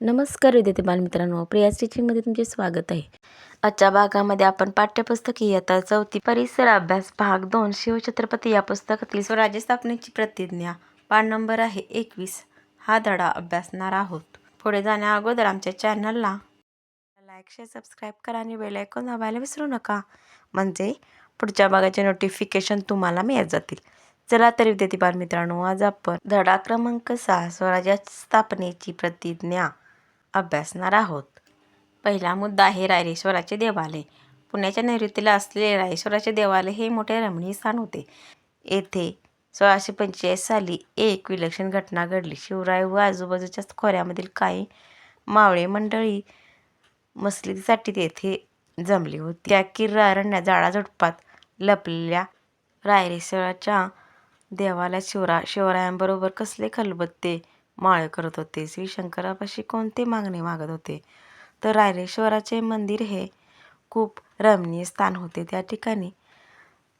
नमस्कार विद्यार्थी बालमित्रांनो प्रिया स्टिचिंगमध्ये तुमचे स्वागत आहे. आजच्या भागामध्ये आपण पाठ्यपुस्तक इयत्ता चौथी परिसर अभ्यास भाग दोन शिवछत्रपती या पुस्तकातील स्वराज्य स्थापनेची प्रतिज्ञा पान नंबर आहे एकवीस. हा धडा अभ्यासणार आहोत. पुढे जाण्या अगोदर आमच्या चॅनलला लाईक शेअर सबस्क्राईब करा आणि बेल ऐकून दाबायला विसरू नका. म्हणजे पुढच्या भागाचे नोटिफिकेशन तुम्हाला मिळत जातील. चला तर विद्यार्थी बालमित्रांनो आज आपण धडा क्रमांक सहा स्वराज्य स्थापनेची प्रतिज्ञा. अभ्यासणार आहोत. पहिला मुद्दा आहे रायरेश्वराचे देवालय. पुण्याच्या नैऋत्येला असलेले रायरेश्वराचे देवालय हे मोठे रमणीय स्थान होते. येथे सोळाशे पंचेचाळीस साली एक विलक्षण घटना घडली. शिवराय व आजूबाजूच्या खोऱ्यामधील काही मावळे मंडळी मसलीसाठी तेथे जमली होती. त्या किर्रारण्या झाडाझुडपात लपलेल्या रायरेश्वराच्या देवाला शिवरा शिवरायांबरोबर कसले खलबत्ते माळे करत होते. श्री शंकरापाशी कोणते मागणे मागत होते? तर रायरेश्वराचे मंदिर हे खूप रमणीय स्थान होते. त्या ठिकाणी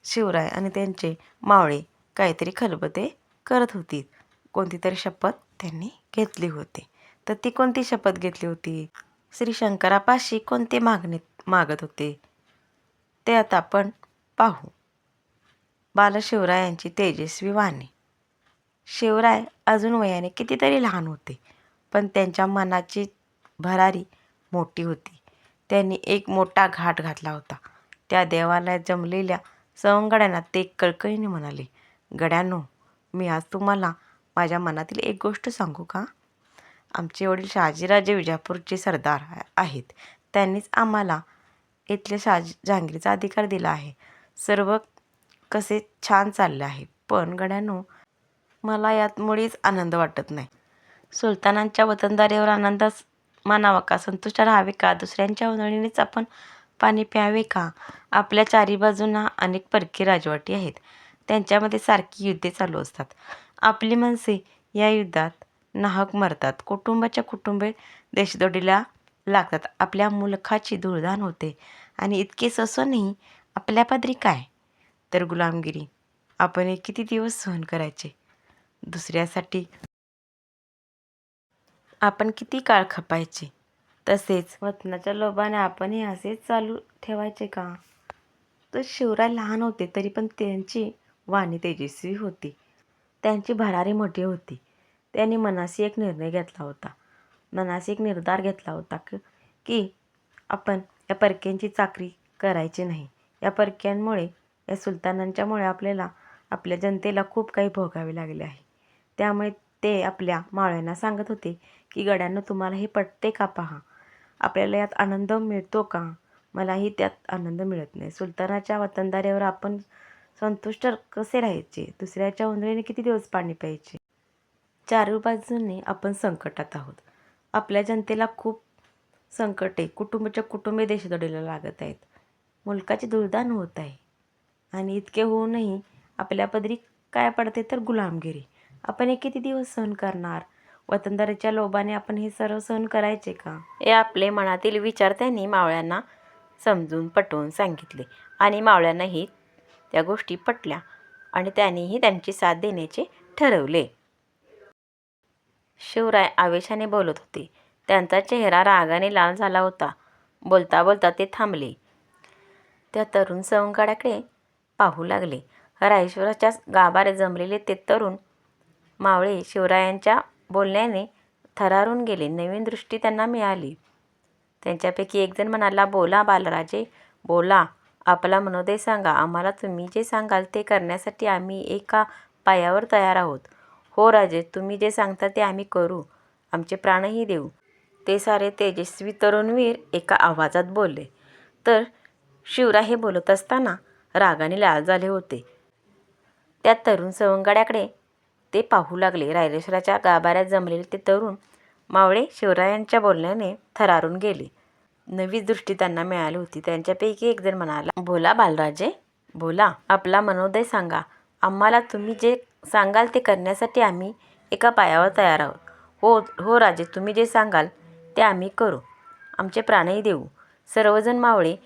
शिवराय आणि त्यांचे मावळे काहीतरी खलबते करत होती. कोणती तरी शपथ त्यांनी घेतली होती. तर ती कोणती शपथ घेतली होती? श्री शंकरापाशी कोणते मागणे मागत होते? ते आता आपण पाहू. बालशिवरायांची तेजस्वी वाणी. शिवराय अजून वयाने कितीतरी लहान होते पण त्यांच्या मनाची भरारी मोठी होती. त्यांनी एक मोठा घाट घातला होता. त्या देवालयात जमलेल्या सवंगड्यांना ते कळकळीने म्हणाले गड्यांनो मी आज तुम्हाला माझ्या मनातील एक गोष्ट सांगू का? आमचे वडील शहाजीराजे विजापूरचे सरदार आहेत. त्यांनीच आम्हाला इथल्या शहाजी जहांगीरचा अधिकार दिला आहे. सर्व कसे छान चालले आहे. पण गड्यांनो मला यात मुळीच आनंद वाटत नाही. सुलतानांच्या वतनदारीवर आनंदास मानावा का? संतुष्ट राहावे का? दुसऱ्यांच्या उन्हाळीनेच आपण पाणी प्यावे का? आपल्या चारी बाजूंना अनेक परकी राजवाटी आहेत. त्यांच्यामध्ये सारखी युद्धे चालू असतात. आपली माणसे या युद्धात नाहक मरतात. कुटुंबाच्या कुटुंबे देशदोडीला लागतात. आपल्या मुलखाची धुळधाण होते. आणि इतकेच ससूनही आपल्या पदरी काय? तर गुलामगिरी. आपण हे किती दिवस सहन करायचे? दुसऱ्यासाठी. आपण किती काळ खपायचे? तसेच वतनाच्या लोभाने आपण हे असेच चालू ठेवायचे का? तर शिवराय लहान होते तरी पण त्यांची वाणी तेजस्वी होती. त्यांची भरारी मोठी होती. त्यांनी मनाशी एक निर्णय घेतला होता. मनाशी एक निर्धार घेतला होता की आपण या परक्यांची चाकरी करायची नाही. या परक्यांमुळे या सुलतानांच्यामुळे आपल्याला आपल्या जनतेला खूप काही भोगावे लागले आहे. त्यामुळे ते आपल्या मावळ्यांना सांगत होते की गड्यांना तुम्हाला हे पटते का पहा? आपल्याला यात आनंद मिळतो का? मलाही त्यात आनंद मिळत नाही. सुलतानाच्या वतनदारीवर आपण संतुष्ट कसे राहायचे? दुसऱ्याच्या उंदरीने किती दिवस पाणी प्यायचे? चारू बाजूने आपण संकटात आहोत. आपल्या जनतेला खूप संकटे कुटुंबाच्या कुटुंबे देशदोडीला लागत आहेत. मुलकाची दुर्दान होत आहे. आणि इतके होऊनही आपल्या पदरी काय पडते तर गुलामगिरी. आपण हे किती दिवस सहन करणार? वतनदारीच्या लोभाने आपण हे सर्व सहन करायचे का? हे आपले मनातील विचार त्यांनी मावळ्यांना समजून पटवून सांगितले आणि मावळ्यांनाही त्या गोष्टी पटल्या आणि त्यांनीही त्यांची साथ देण्याचे ठरवले. शिवराय आवेशाने बोलत होते. त्यांचा चेहरा रागाने लाल झाला होता. बोलता बोलता ते थांबले. त्या तरुण सवंगडाकडे पाहू लागले. रायश्वराच्या गाभारे जमलेले ते तरुण मावळे शिवरायांच्या बोलण्याने थरारून गेले. नवीन दृष्टी त्यांना मिळाली. त्यांच्यापैकी एकजण म्हणाला बोला बालराजे बोला. आपला मनोदय सांगा. आम्हाला तुम्ही जे सांगाल ते करण्यासाठी आम्ही एका पायावर तयार आहोत. हो राजे तुम्ही जे सांगता ते आम्ही करू. आमचे प्राणही देऊ. ते सारे तेजस्वी तरुणवीर एका आवाजात बोलले. तर शिवराय हे बोलत असताना रागाने लाल झाले होते. त्या तरुण सवंगड्याकडे ते पाहू लागले. रायरेश्वराच्या गाभाऱ्यात जमलेले ते तरुण मावळे शिवरायांच्या बोलण्याने थरारून गेले. नवी दृष्टी त्यांना मिळाली होती. त्यांच्यापैकी एक जण म्हणाला बोला बालराजे बोला. आपला मनोदय सांगा. आम्हाला तुम्ही जे सांगाल ते करण्यासाठी आम्ही एका पायावर तयार आहोत. हो हो राजे तुम्ही जे सांगाल ते आम्ही करू. आमचे प्राणही देऊ. सर्वजण मावळे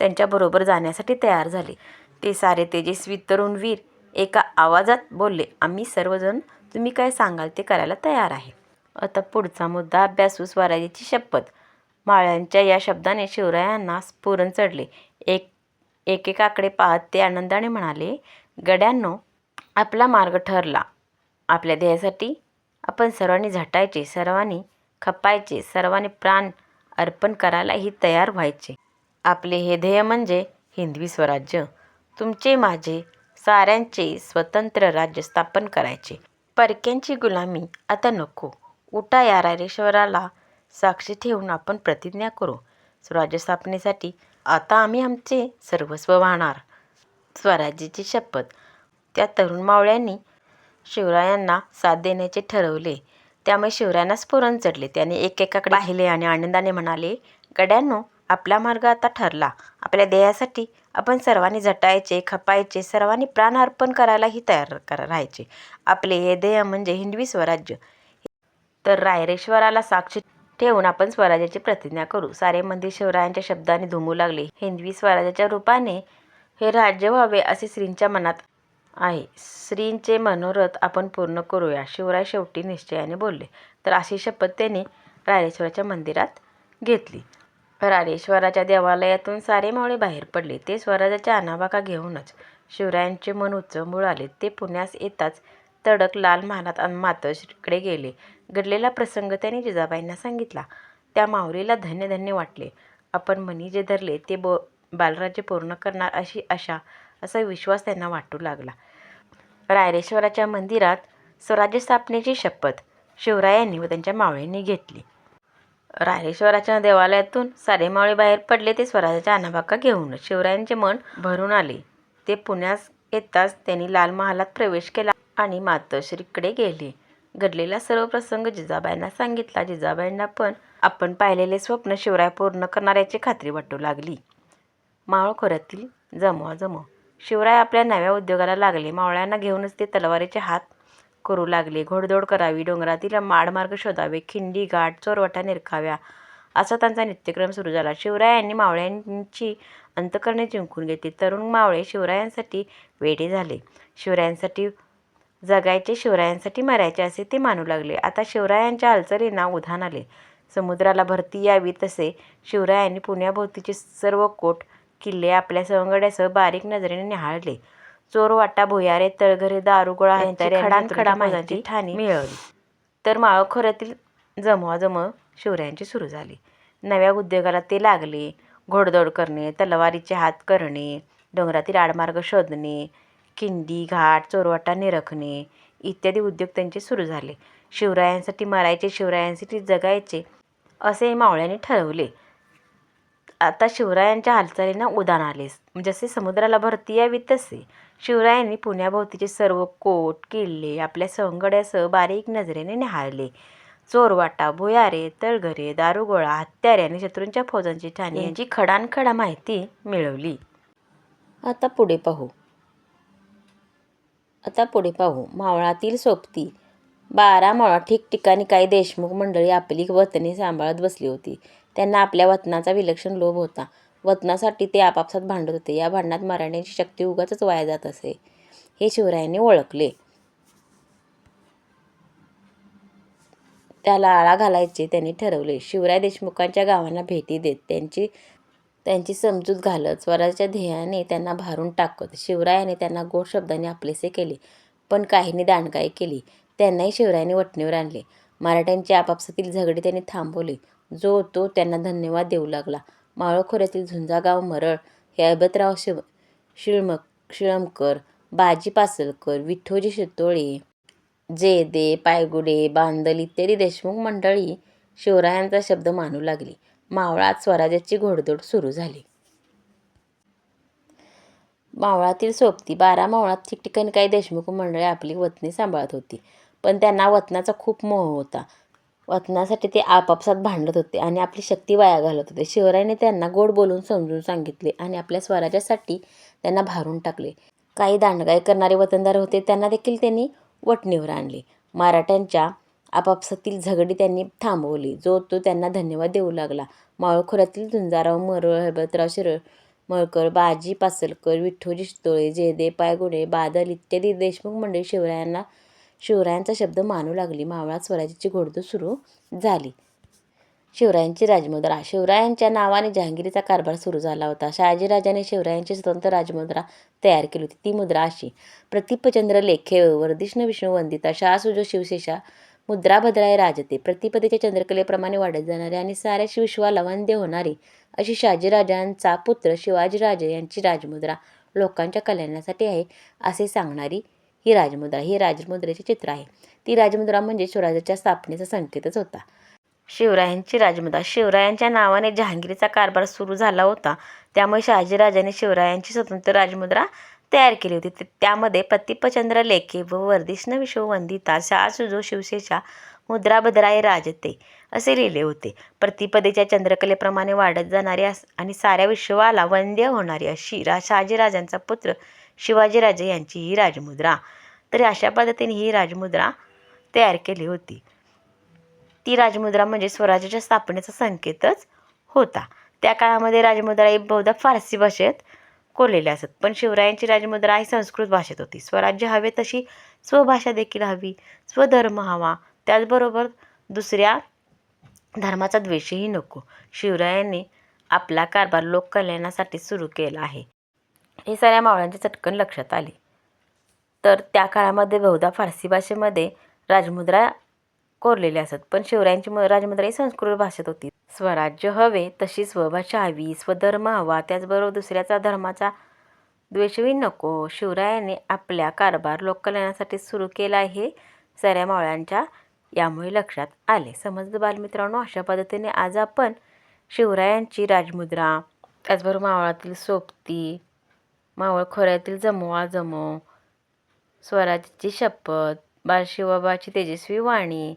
त्यांच्याबरोबर जाण्यासाठी तयार झाले. ते सारे तेजस्वी तरुण वीर एका आवाजात बोलले आम्ही सर्वजण तुम्ही काय सांगाल ते करायला तयार आहे आता पुढचा मुद्दा अभ्यासू स्वराज्याची शपथ माळ्यांच्या या शब्दाने शिवरायांना स्फुरण चढले. एक एकेकाकडे पाहत ते आनंदाने म्हणाले, गड्यांनो, आपला मार्ग ठरला. आपल्या ध्येयासाठी आपण सर्वांनी झटायचे, सर्वांनी खपायचे, सर्वांनी प्राण अर्पण करायलाही तयार व्हायचे. आपले हे ध्येय म्हणजे हिंदवी स्वराज्य. तुमचे, माझे, साऱ्यांचे स्वतंत्र राज्य स्थापन करायचे. परक्यांची गुलामी आता नको. उठा, या रायरेश्वराला साक्षी ठेवून आपण प्रतिज्ञा करू. स्वराज्य स्थापनेसाठी आता आम्ही आमचे सर्वस्व वाहणार. स्वराज्याची शपथ त्या तरुण मावळ्यांनी शिवरायांना साथ देण्याचे ठरवले. त्यामुळे शिवरायांना स्फुरण चढले. त्याने एकेकाकडे पाहिले आणि आनंदाने म्हणाले, गड्यांनो, आपला मार्ग आता ठरला. आपल्या ध्येयासाठी आपण सर्वांनी झटायचे, खपायचे, सर्वांनी प्राण अर्पण करायलाही तयार राहायचे. आपले हे ध्येय म्हणजे हिंदवी स्वराज्य. तर रायरेश्वराला साक्षी ठेवून आपण स्वराज्याची प्रतिज्ञा करू. सारे मंदिर शिवरायांच्या शब्दांनी घुमू लागले. हिंदवी स्वराज्याच्या रूपाने हे राज्य व्हावे असे श्रींच्या मनात आहे. श्रींचे मनोरथ आपण पूर्ण करूया, शिवराय शेवटी निश्चयाने बोलले. तर अशी शपथ त्यांनी रायरेश्वराच्या मंदिरात घेतली. रालेश्वराच्या देवालयातून सारे मावळे बाहेर पडले. ते स्वराजाच्या आणाभाका घेऊनच. शिवरायांचे मन उचंबळ आले. ते पुण्यास येताच तडक लाल महालात मातोश्रीकडे गेले. घडलेला प्रसंग त्यांनी जिजाबाईंना सांगितला. त्या माऊलीला धन्य धन्य वाटले. आपण मनी जे धरले ते बालराज्य पूर्ण करणार अशी आशा, असा विश्वास त्यांना वाटू लागला. रायरेश्वराच्या मंदिरात स्वराज्य स्थापनेची शपथ शिवरायांनी व त्यांच्या मावळ्यांनी घेतली. राहेश्वराच्या देवालयातून सारे मावळे बाहेर पडले. ते स्वराज्याच्या आणाभाका घेऊन शिवरायांचे मन भरून आले. ते पुण्यास येताच त्यांनी लाल महालात प्रवेश केला आणि मातोश्रीकडे गेले. घडलेला सर्व प्रसंग जिजाबाईंना सांगितला. जिजाबाईंना पण आपण पाहिलेले स्वप्न शिवराय पूर्ण करणार याची खात्री वाटू लागली. मावळखोऱ्यातील जमवा जमवाजमव शिवराय आपल्या नव्या उद्योगाला लागले. मावळ्यांना घेऊनच ते तलवारीचे हात करू लागले. घोडदौड करावी, डोंगरातील माळमार्ग शोधावे, खिंडी, घाट, चोरवाटा निरखाव्या असा त्यांचा नित्यक्रम सुरू झाला. शिवरायांनी मावळ्यांची अंतःकरणे जिंकून घेतली. तरुण मावळे शिवरायांसाठी वेडे झाले. शिवरायांसाठी जगायचे, शिवरायांसाठी मरायचे असे ते मानू लागले. आता शिवरायांच्या हालचालींना उधाण आले. समुद्राला भरती यावी तसे शिवरायांनी पुण्याभोवतीचे सर्व कोट, किल्ले आपल्या सवंगड्यासह बारीक नजरेने न्याहाळले. चोरवाटा, भुयारे, तळघरे, दारुगोळा, हत्यारे आणि खडानखडा माहिती ठाणी मिळवली. तर मावळ खोऱ्यातील जमवाजमव शिवरायांची सुरू झाली. नव्या उद्योगाला ते लागले. घोडदौड करणे, तलवारीचे हात करणे, डोंगरातील आडमार्ग शोधणे, खिंडी, घाट, चोरवाटा निरखणे इत्यादी उद्योग त्यांचे सुरू झाले. शिवरायांसाठी मरायचे, शिवरायांसाठी जगायचे असे मावळ्यांनी ठरवले. आता शिवरायांच्या हालचालींना उधाण आले. जसे म्हणजे समुद्राला भरती यावी तसे शिवरायांनी पुण्याभोवतीचे सर्व कोट, किल्ले आपल्या सवंगड्यासह बारीक नजरेने न्याहाळले. चोरवाटा, भुयारे, तळघरे, दारुगोळा, हत्यारे आणि शत्रूंच्या फौजांची ठाणी यांची खडानखडा माहिती मिळवली. आता पुढे पाहू. आता पुढे पाहू. मावळातील सोबती बारा मावळा ठिकठिकाणी काही देशमुख मंडळी आपली वतने सांभाळत बसली होती. त्यांना आपल्या वतनाचा विलक्षण लोभ होता. वतनासाठी ते आपापसात भांडत होते. या भांडणात मराठ्यांची शक्ती उगाचच वाया जात असे, हे शिवरायांनी ओळखले. त्याला आळा घालायचे त्यांनी ठरवले. शिवराय देशमुखांच्या गावांना भेटी देत, त्यांची त्यांची समजूत घालत, स्वराज्याच्या ध्येयाने त्यांना भारून टाकत शिवरायाने त्यांना गोड शब्दाने आपलेसे केले. पण काहींनी दांडगाई केली. त्यांनाही शिवरायांनी वटणीवर आणले. मराठ्यांचे आपापसातील झगडे त्यांनी थांबवले. जो तो त्यांना धन्यवाद देऊ लागला. मावळखोऱ्यातील झुंजागाव, मरळ हे शिळम शिळमकर, बाजी पासलकर, विठ्ठोजी शितोळे, जेदे पायगुडे, बांदल इत्यादी देशमुख मंडळी शिवरायांचा शब्द मानू लागली. मावळात स्वराज्याची घोडदोड सुरू झाली. मावळातील सोबती बारा मावळात ठिकठिकाणी काही देशमुख मंडळी आपली वतनी सांभाळत होती. पण त्यांना वतनाचा खूप मोह होता. वतनासाठी ते आपापसात भांडत होते आणि आपली शक्ती वाया घालत होते. शिवरायाने त्यांना गोड बोलून समजून सांगितले आणि आपल्या स्वराज्यासाठी त्यांना भारून टाकले. काही दांडगाई करणारे वतनदार होते, त्यांना देखील त्यांनी वटणीवर आणले. मराठ्यांच्या आपापसातील झगडी त्यांनी थांबवली जो तो त्यांना धन्यवाद देऊ लागला. मावळ झुंजाराव झुंजागाव, मरळ, शिरळ मळकर बाजी पासलकर, विठोजी शितोळे, जयदे पायगुणे बादल इत्यादी देशमुख मंडळी शिवरायांना शिवरायांचा शब्द मानू लागली. मावळात स्वराज्याची घोडदौड सुरू झाली. शिवरायांची राजमुद्रा शिवरायांच्या नावाने जहांगीरीचा कारभार सुरू झाला होता. शहाजीराजाने शिवरायांची स्वतंत्र राजमुद्रा तयार केली होती. ती मुद्रा अशी. प्रतिपचंद्र लेखे वर्धिष्ण विष्णू वंदिता शहासुजो शिवशेषा मुद्रा भद्राय राजते. प्रतिपदेच्या चंद्रकलेप्रमाणे वाढत जाणारी आणि साऱ्या विश्वाला वंद्य होणारी अशी शहाजीराजांचा पुत्र शिवाजीराजे यांची राजमुद्रा लोकांच्या कल्याणासाठी आहे असे सांगणारी ही राजमुद्रा. ही राजमुद्रेचे चित्र आहे. ती राजमुद्रा म्हणजे स्वराज्याच्या स्थापनेचा संकेतच होता. शिवरायांची राजमुद्रा शिवरायांच्या नावाने जहांगीरचा कारभार सुरू झाला होता. त्यामुळे शहाजीराजाने शिवरायांची स्वतंत्र राजमुद्रा तयार केली होती. त्यामध्ये प्रतिपचंद्र लेखे व वर्धिष्ण विश्ववंदिता वंदिता शहासुजो शिवशेषा मुद्रा बदराय राजते असे लिहिले होते. प्रतिपदेच्या चंद्रकलेप्रमाणे वाढत जाणारी आणि साऱ्या विश्वाला वंद्य होणारी अशी शहाजीराजांचा पुत्र शिवाजीराजे यांची ही राजमुद्रा. तर अशा पद्धतीने ही राजमुद्रा तयार केली होती. ती राजमुद्रा म्हणजे स्वराज्याच्या स्थापनेचा संकेतच होता. त्या काळामध्ये राजमुद्रा ही बहुधा फारसी भाषेत कोरलेल्या असत. पण शिवरायांची राजमुद्रा ही संस्कृत भाषेत होती. स्वराज्य हवे तशी स्वभाषा देखील हवी. स्वधर्म हवा. त्याचबरोबर दुसऱ्या धर्माचा द्वेषही नको. शिवरायांनी आपला कारभार लोककल्याणासाठी सुरू केला आहे. हे साऱ्या मावळ्यांच्या चटकन लक्षात आले. तर त्या काळामध्ये बहुधा फारसी भाषेमध्ये राजमुद्रा कोरलेल्या असत. पण शिवरायांची राजमुद्रा ही संस्कृत भाषेत होती. स्वराज्य हवे तशी स्वभाषा हवी. स्वधर्म हवा. त्याचबरोबर दुसऱ्याचा धर्माचा द्वेषही नको. शिवरायांनी आपल्या कारभार लोककल्याणासाठी सुरू केला हे साऱ्या मावळ्यांच्या यामुळे लक्षात आले. समजलं बालमित्रांनो? अशा पद्धतीने आज आपण शिवरायांची राजमुद्रा, त्याचबरोबर मावळातील सोबती, मावळ खोऱ्यातील जमवा जमव, स्वराज्याची शपथ, बाळशिवबाची तेजस्वी वाणी,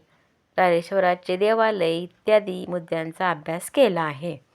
राजेश्वराचे देवालय इत्यादी मुद्द्यांचा अभ्यास केला आहे.